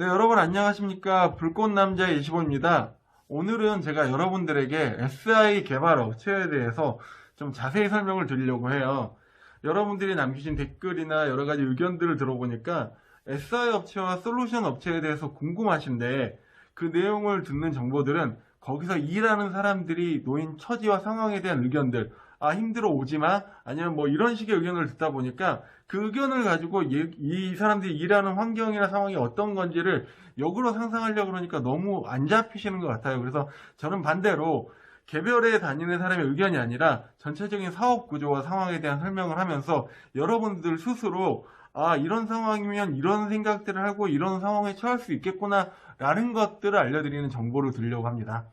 네, 여러분 안녕하십니까. 불꽃남자 25입니다. 오늘은 제가 여러분들에게 SI 개발 업체에 대해서 좀 자세히 설명을 드리려고 해요. 여러분들이 남기신 댓글이나 여러 가지 의견들을 들어보니까 SI 업체와 솔루션 업체에 대해서 궁금하신데 그 내용을 듣는 정보들은 거기서 일하는 사람들이 놓인 처지와 상황에 대한 의견들, 아, 힘들어 오지 마? 아니면 뭐 이런 식의 의견을 듣다 보니까 그 의견을 가지고 이, 이 사람들이 일하는 환경이나 상황이 어떤 건지를 역으로 상상하려고 그러니까 너무 안 잡히시는 것 같아요. 그래서 저는 반대로 개별에 다니는 사람의 의견이 아니라 전체적인 사업 구조와 상황에 대한 설명을 하면서 여러분들 스스로 아, 이런 상황이면 이런 생각들을 하고 이런 상황에 처할 수 있겠구나 라는 것들을 알려드리는 정보를 드리려고 합니다.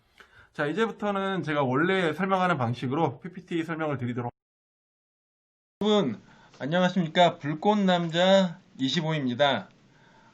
자, 이제부터는 제가 원래 설명하는 방식으로 PPT 설명을 드리도록 여러분, 안녕하십니까. 불꽃남자 25입니다.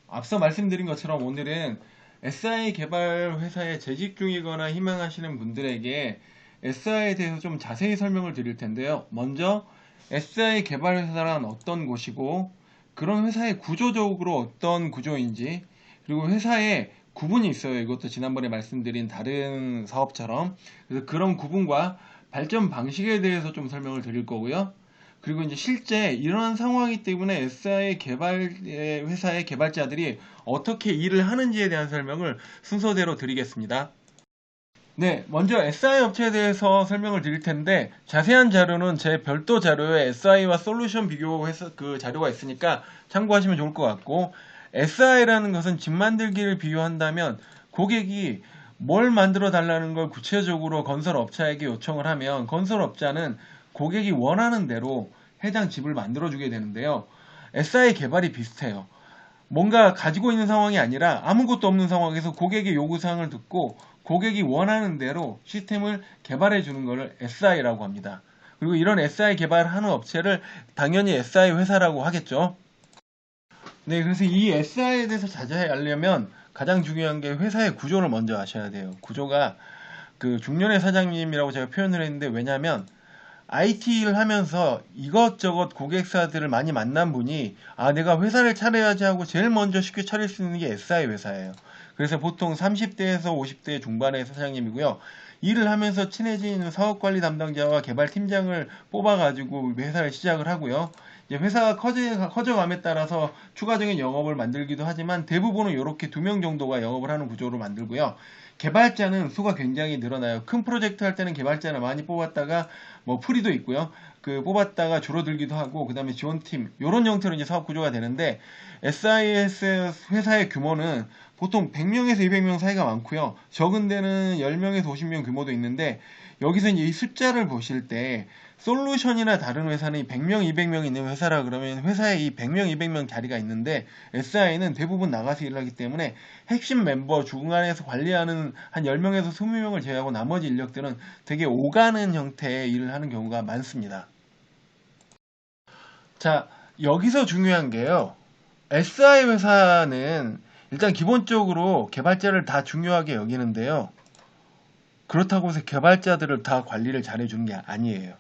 앞서 말씀드린 것처럼 오늘은 SI 개발 회사에 재직 중이거나 희망하시는 분들에게 SI에 대해서 좀 자세히 설명을 드릴 텐데요. 먼저 SI 개발 회사란 어떤 곳이고 그런 회사의 구조적으로 어떤 구조인지 그리고 회사의 구분이 있어요. 이것도 지난번에 말씀드린 다른 사업처럼 그래서 그런 구분과 발전 방식에 대해서 좀 설명을 드릴 거고요. 그리고 이제 실제 이러한 상황이기 때문에 SI 개발 회사의 개발자들이 어떻게 일을 하는지에 대한 설명을 순서대로 드리겠습니다. 네, 먼저 SI 업체에 대해서 설명을 드릴 텐데 자세한 자료는 제 별도 자료에 SI와 솔루션 비교해서 그 자료가 있으니까 참고하시면 좋을 것 같고 SI라는 것은 집 만들기를 비유한다면 고객이 뭘 만들어 달라는 걸 구체적으로 건설 업자에게 요청을 하면 건설 업자는 고객이 원하는 대로 해당 집을 만들어 주게 되는데요. SI 개발이 비슷해요. 뭔가 가지고 있는 상황이 아니라 아무것도 없는 상황에서 고객의 요구사항을 듣고 고객이 원하는 대로 시스템을 개발해 주는 것을 SI라고 합니다. 그리고 이런 SI 개발하는 업체를 당연히 SI 회사라고 하겠죠. 네, 그래서 이 SI에 대해서 자세히 알려면 가장 중요한 게 회사의 구조를 먼저 아셔야 돼요. 구조가 그 중년의 사장님이라고 제가 표현을 했는데 왜냐하면 IT를 하면서 이것저것 고객사들을 많이 만난 분이 아 내가 회사를 차려야지 하고 제일 먼저 쉽게 차릴 수 있는 게 SI 회사예요. 그래서 보통 30대에서 50대 중반의 사장님이고요. 일을 하면서 친해진 사업관리 담당자와 개발팀장을 뽑아가지고 회사를 시작을 하고요. 회사가 커져, 커져 감에 따라서 추가적인 영업을 만들기도 하지만 대부분은 이렇게 두 명 정도가 영업을 하는 구조로 만들고요. 개발자는 수가 굉장히 늘어나요. 큰 프로젝트 할 때는 개발자를 많이 뽑았다가 뭐 프리도 있고요. 그 뽑았다가 줄어들기도 하고 그다음에 지원팀 이런 형태로 이제 사업 구조가 되는데 SIS 회사의 규모는 보통 100명에서 200명 사이가 많고요. 적은 데는 10명에서 50명 규모도 있는데 여기서 이제 이 숫자를 보실 때 솔루션이나 다른 회사는 100명, 200명 있는 회사라 그러면 회사에 이 100명, 200명 자리가 있는데 SI는 대부분 나가서 일하기 때문에 핵심 멤버 중간에서 관리하는 한 10명에서 20명을 제외하고 나머지 인력들은 되게 오가는 형태의 일을 하는 경우가 많습니다. 자, 여기서 중요한 게요. SI 회사는 일단 기본적으로 개발자를 다 중요하게 여기는데요. 그렇다고 해서 개발자들을 다 관리를 잘해주는 게 아니에요.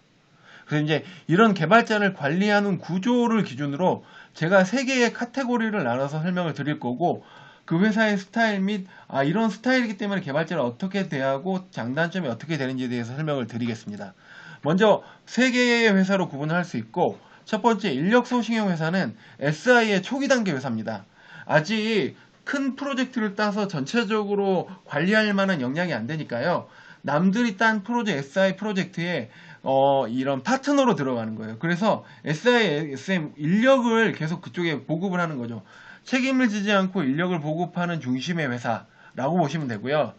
그래서 이제 이런 개발자를 관리하는 구조를 기준으로 제가 세 개의 카테고리를 나눠서 설명을 드릴 거고 그 회사의 스타일 및 아, 이런 스타일이기 때문에 개발자를 어떻게 대하고 장단점이 어떻게 되는지에 대해서 설명을 드리겠습니다. 먼저 세 개의 회사로 구분할 수 있고 첫 번째 인력 소싱형 회사는 SI의 초기 단계 회사입니다. 아직 큰 프로젝트를 따서 전체적으로 관리할 만한 역량이 안 되니까요. 남들이 딴 프로젝트, SI 프로젝트에 어, 이런 파트너로 들어가는 거예요. 그래서 SI, SM 인력을 계속 그쪽에 보급을 하는 거죠. 책임을 지지 않고 인력을 보급하는 중심의 회사라고 보시면 되고요.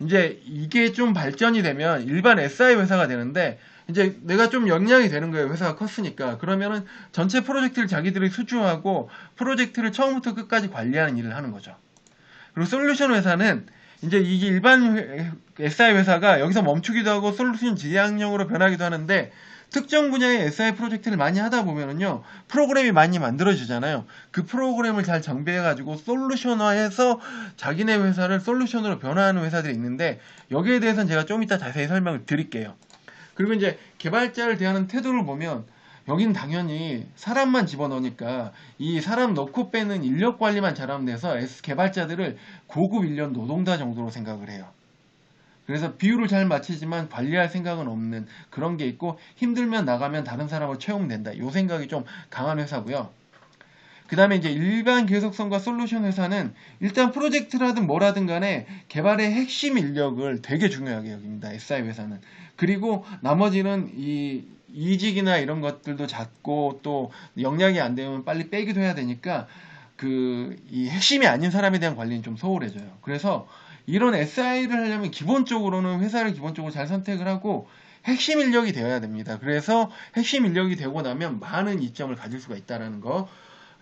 이제 이게 좀 발전이 되면 일반 SI 회사가 되는데 이제 내가 좀 역량이 되는 거예요. 회사가 컸으니까. 그러면은 전체 프로젝트를 자기들이 수주하고 프로젝트를 처음부터 끝까지 관리하는 일을 하는 거죠. 그리고 솔루션 회사는 이제 이게 일반 SI 회사가 여기서 멈추기도 하고 솔루션 지향형으로 변하기도 하는데 특정 분야의 SI 프로젝트를 많이 하다 보면은요 프로그램이 많이 만들어지잖아요 그 프로그램을 잘 정비해 가지고 솔루션화해서 자기네 회사를 솔루션으로 변화하는 회사들이 있는데 여기에 대해서는 제가 좀 이따 자세히 설명을 드릴게요 그리고 이제 개발자를 대하는 태도를 보면 여긴 당연히 사람만 집어넣으니까 이 사람 넣고 빼는 인력 관리만 잘하면 돼서 S 개발자들을 고급 인력 노동자 정도로 생각을 해요. 그래서 비율을 잘 맞추지만 관리할 생각은 없는 그런 게 있고 힘들면 나가면 다른 사람을 채우면 된다. 이 생각이 좀 강한 회사고요. 그 다음에 이제 일반 계속성과 솔루션 회사는 일단 프로젝트라든 뭐라든 간에 개발의 핵심 인력을 되게 중요하게 여깁니다. SI 회사는. 그리고 나머지는 이 이직이나 이런 것들도 작고 또 영향이 안 되면 빨리 빼기도 해야 되니까 그 이 핵심이 아닌 사람에 대한 관리는 좀 소홀해져요. 그래서 이런 SI를 하려면 기본적으로는 회사를 기본적으로 잘 선택을 하고 핵심 인력이 되어야 됩니다. 그래서 핵심 인력이 되고 나면 많은 이점을 가질 수가 있다라는 거.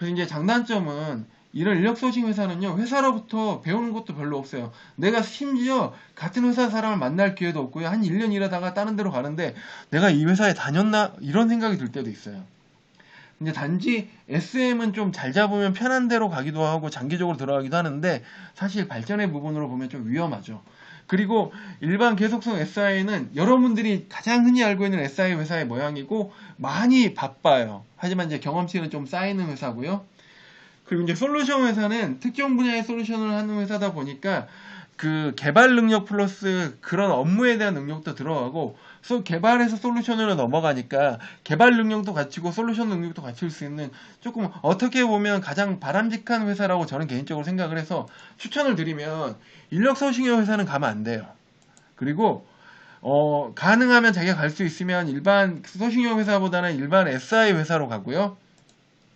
그래서 이제 장단점은 이런 인력 소싱 회사는요, 회사로부터 배우는 것도 별로 없어요. 내가 심지어 같은 회사 사람을 만날 기회도 없고요. 한 1년 일하다가 다른 데로 가는데 내가 이 회사에 다녔나? 이런 생각이 들 때도 있어요. 근데 단지 SM은 좀 잘 잡으면 편한 데로 가기도 하고 장기적으로 들어가기도 하는데 사실 발전의 부분으로 보면 좀 위험하죠. 그리고 일반 계속성 SI는 여러분들이 가장 흔히 알고 있는 SI 회사의 모양이고 많이 바빠요. 하지만 이제 경험치는 좀 쌓이는 회사고요. 그리고 이제 솔루션 회사는 특정 분야의 솔루션을 하는 회사다 보니까 그 개발 능력 플러스 그런 업무에 대한 능력도 들어가고 소 개발에서 솔루션으로 넘어가니까 개발 능력도 갖추고 솔루션 능력도 갖출 수 있는 조금 어떻게 보면 가장 바람직한 회사라고 저는 개인적으로 생각을 해서 추천을 드리면 인력 소싱형 회사는 가면 안 돼요. 그리고 어 가능하면 자기가 갈 수 있으면 일반 소싱형 회사보다는 일반 SI 회사로 가고요.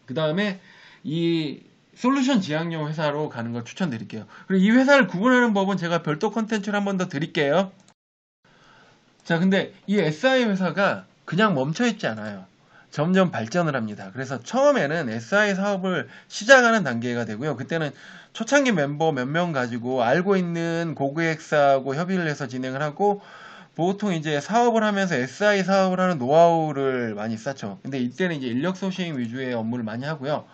그 다음에 이 솔루션 지향용 회사로 가는 걸 추천드릴게요. 그리고 이 회사를 구분하는 법은 제가 별도 컨텐츠를 한 번 더 드릴게요. 자, 근데 이 SI 회사가 그냥 멈춰 있지 않아요. 점점 발전을 합니다. 그래서 처음에는 SI 사업을 시작하는 단계가 되고요. 그때는 초창기 멤버 몇 명 가지고 알고 있는 고객사하고 협의를 해서 진행을 하고 보통 이제 사업을 하면서 SI 사업을 하는 노하우를 많이 쌓죠. 근데 이때는 이제 인력 소싱 위주의 업무를 많이 하고요.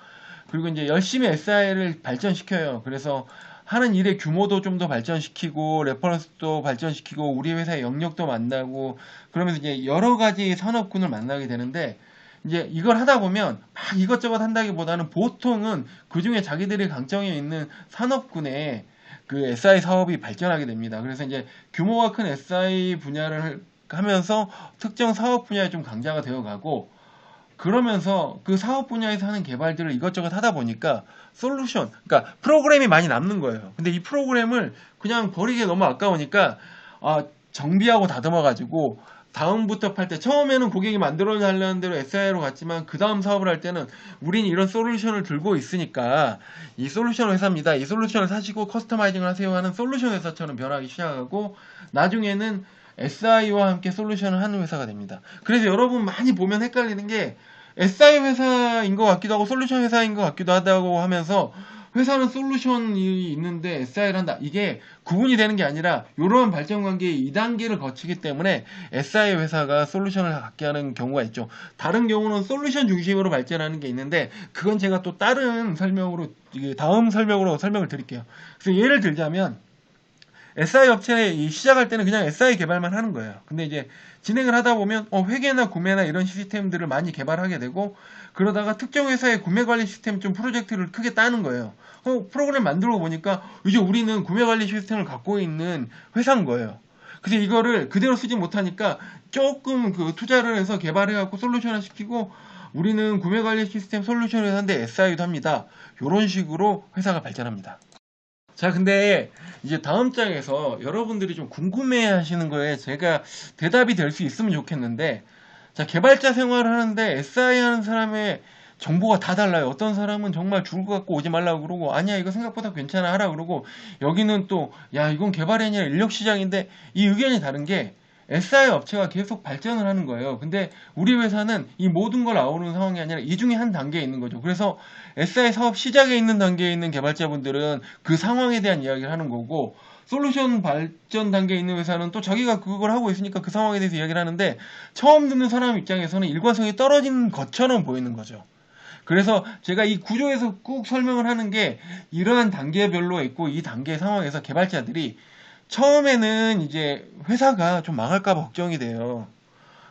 그리고 이제 열심히 SI를 발전시켜요. 그래서 하는 일의 규모도 좀 더 발전시키고 레퍼런스도 발전시키고 우리 회사의 영역도 만나고 그러면서 이제 여러 가지 산업군을 만나게 되는데 이제 이걸 하다 보면 막 이것저것 한다기보다는 보통은 그 중에 자기들이 강점이 있는 산업군에 그 SI 사업이 발전하게 됩니다. 그래서 이제 규모가 큰 SI 분야를 하면서 특정 사업 분야에 좀 강자가 되어 가고 그러면서 그 사업 분야에서 하는 개발들을 이것저것 하다 보니까 솔루션, 그러니까 프로그램이 많이 남는 거예요. 근데 이 프로그램을 그냥 버리기 너무 아까우니까 아, 정비하고 다듬어가지고 다음부터 팔 때 처음에는 고객이 만들어 달라는 대로 SI로 갔지만 그 다음 사업을 할 때는 우린 이런 솔루션을 들고 있으니까 이 솔루션 회사입니다. 이 솔루션을 사시고 커스터마이징을 하세요 하는 솔루션 회사처럼 변하기 시작하고 나중에는 SI와 함께 솔루션을 하는 회사가 됩니다. 그래서 여러분 많이 보면 헷갈리는 게 SI 회사인 것 같기도 하고 솔루션 회사인 것 같기도 하다고 하면서 회사는 솔루션이 있는데 SI를 한다. 이게 구분이 되는 게 아니라 이러한 발전 관계의 2단계를 거치기 때문에 SI 회사가 솔루션을 갖게 하는 경우가 있죠. 다른 경우는 솔루션 중심으로 발전하는 게 있는데 그건 제가 또 다른 설명으로 다음 설명으로 설명을 드릴게요. 그래서 예를 들자면 SI 업체 시작할 때는 그냥 SI 개발만 하는 거예요. 근데 이제 진행을 하다 보면 어, 회계나 구매나 이런 시스템들을 많이 개발하게 되고 그러다가 특정 회사의 구매 관리 시스템 좀 프로젝트를 크게 따는 거예요. 어, 프로그램 만들고 보니까 이제 우리는 구매 관리 시스템을 갖고 있는 회사인 거예요. 그래서 이거를 그대로 쓰지 못하니까 조금 그 투자를 해서 개발해갖고 솔루션을 시키고 우리는 구매 관리 시스템 솔루션 회사인데 SI도 합니다. 이런 식으로 회사가 발전합니다. 자, 근데 이제 다음 장에서 여러분들이 좀 궁금해 하시는 거에 제가 대답이 될 수 있으면 좋겠는데, 자, 개발자 생활을 하는데 SI 하는 사람의 정보가 다 달라요. 어떤 사람은 정말 죽을 것 같고 오지 말라고 그러고, 아니야, 이거 생각보다 괜찮아 하라 그러고, 여기는 또, 야, 이건 개발이 아니라 인력 시장인데, 이 의견이 다른 게, SI 업체가 계속 발전을 하는 거예요. 근데 우리 회사는 이 모든 걸 아우르는 상황이 아니라 이 중에 한 단계에 있는 거죠. 그래서 SI 사업 시작에 있는 단계에 있는 개발자분들은 그 상황에 대한 이야기를 하는 거고 솔루션 발전 단계에 있는 회사는 또 자기가 그걸 하고 있으니까 그 상황에 대해서 이야기를 하는데 처음 듣는 사람 입장에서는 일관성이 떨어진 것처럼 보이는 거죠. 그래서 제가 이 구조에서 꾹 설명을 하는 게 이러한 단계별로 있고 이 단계 상황에서 개발자들이 처음에는 이제 회사가 좀 망할까 봐 걱정이 돼요.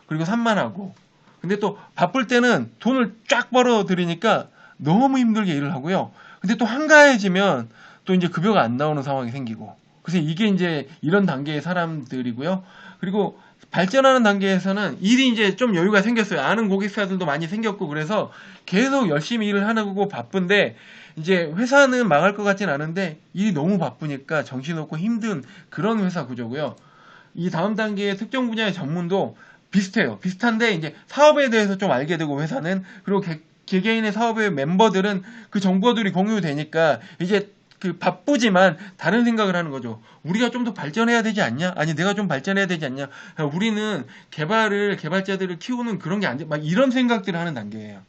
그리고 산만하고. 근데 또 바쁠 때는 돈을 쫙 벌어 들이니까 너무 힘들게 일을 하고요. 근데 또 한가해지면 또 이제 급여가 안 나오는 상황이 생기고. 그래서 이게 이제 이런 단계의 사람들이고요. 그리고 발전하는 단계에서는 일이 이제 좀 여유가 생겼어요. 아는 고객사들도 많이 생겼고 그래서 계속 열심히 일을 하고 바쁜데 이제 회사는 망할 것 같진 않은데 일이 너무 바쁘니까 정신없고 힘든 그런 회사 구조고요. 이 다음 단계의 특정 분야의 전문도 비슷해요. 비슷한데 이제 사업에 대해서 좀 알게 되고 회사는 그리고 개, 개개인의 사업의 멤버들은 그 정보들이 공유되니까 이제 그 바쁘지만 다른 생각을 하는 거죠. 우리가 좀 더 발전해야 되지 않냐? 아니 내가 좀 발전해야 되지 않냐? 우리는 개발을 개발자들을 키우는 그런 게 아니 막 이런 생각들을 하는 단계예요.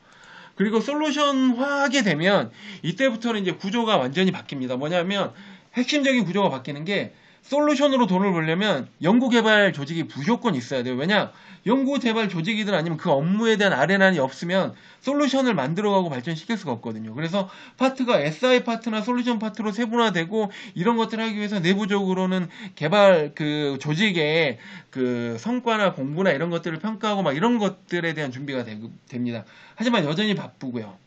그리고 솔루션화하게 되면 이때부터는 이제 구조가 완전히 바뀝니다. 뭐냐면 핵심적인 구조가 바뀌는 게 솔루션으로 돈을 벌려면 연구개발 조직이 무조건 있어야 돼요. 왜냐? 연구개발 조직이든 아니면 그 업무에 대한 아레나이 없으면 솔루션을 만들어가고 발전시킬 수가 없거든요. 그래서 파트가 SI 파트나 솔루션 파트로 세분화되고 이런 것들을 하기 위해서 내부적으로는 개발 그 조직의 그 성과나 공부나 이런 것들을 평가하고 막 이런 것들에 대한 준비가 되, 됩니다. 하지만 여전히 바쁘고요.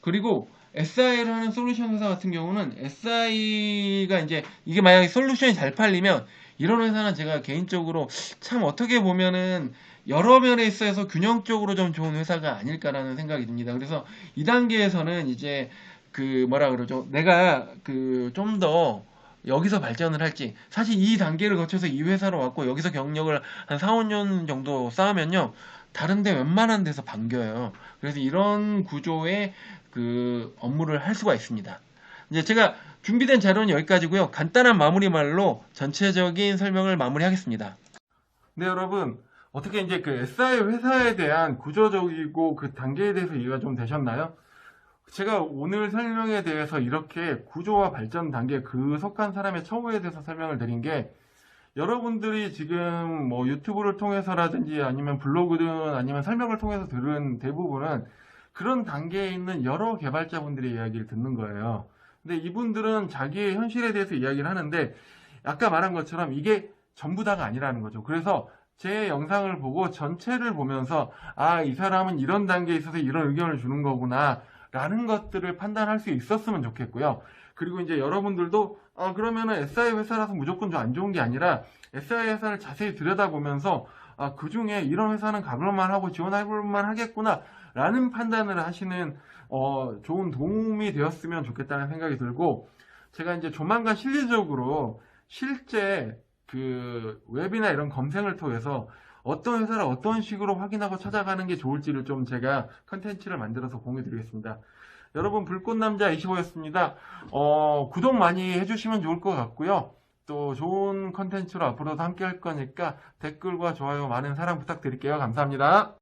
그리고 SI를 하는 솔루션 회사 같은 경우는 SI가 이제 이게 만약에 솔루션이 잘 팔리면 이런 회사는 제가 개인적으로 참 어떻게 보면은 여러 면에 있어서 균형적으로 좀 좋은 회사가 아닐까라는 생각이 듭니다. 그래서 이 단계에서는 이제 그 뭐라 그러죠? 내가 그 좀 더 여기서 발전을 할지 사실 이 단계를 거쳐서 이 회사로 왔고 여기서 경력을 한 4, 5년 정도 쌓으면요. 다른데 웬만한 데서 반겨요. 그래서 이런 구조의 그 업무를 할 수가 있습니다. 이제 제가 준비된 자료는 여기까지고요. 간단한 마무리 말로 전체적인 설명을 마무리하겠습니다. 네, 여러분. 어떻게 이제 그 SI 회사에 대한 구조적이고 그 단계에 대해서 이해가 좀 되셨나요? 제가 오늘 설명에 대해서 이렇게 구조와 발전 단계 그 속한 사람의 처우에 대해서 설명을 드린 게 여러분들이 지금 뭐 유튜브를 통해서라든지 아니면 블로그든 아니면 설명을 통해서 들은 대부분은 그런 단계에 있는 여러 개발자분들의 이야기를 듣는 거예요. 근데 이분들은 자기의 현실에 대해서 이야기를 하는데 아까 말한 것처럼 이게 전부 다가 아니라는 거죠. 그래서 제 영상을 보고 전체를 보면서 아, 이 사람은 이런 단계에 있어서 이런 의견을 주는 거구나 라는 것들을 판단할 수 있었으면 좋겠고요. 그리고 이제 여러분들도 아, 그러면은 SI 회사라서 무조건 좀 안 좋은 게 아니라 SI 회사를 자세히 들여다보면서 아, 그 중에 이런 회사는 가볼만 하고 지원해볼만 하겠구나 라는 판단을 하시는 어, 좋은 도움이 되었으면 좋겠다는 생각이 들고 제가 이제 조만간 실질적으로 실제 그 웹이나 이런 검색을 통해서 어떤 회사를 어떤 식으로 확인하고 찾아가는 게 좋을지를 좀 제가 컨텐츠를 만들어서 공유 드리겠습니다. 여러분 불꽃남자 25였습니다. 어, 구독 많이 해주시면 좋을 것 같고요. 또 좋은 컨텐츠로 앞으로도 함께 할 거니까 댓글과 좋아요 많은 사랑 부탁드릴게요. 감사합니다.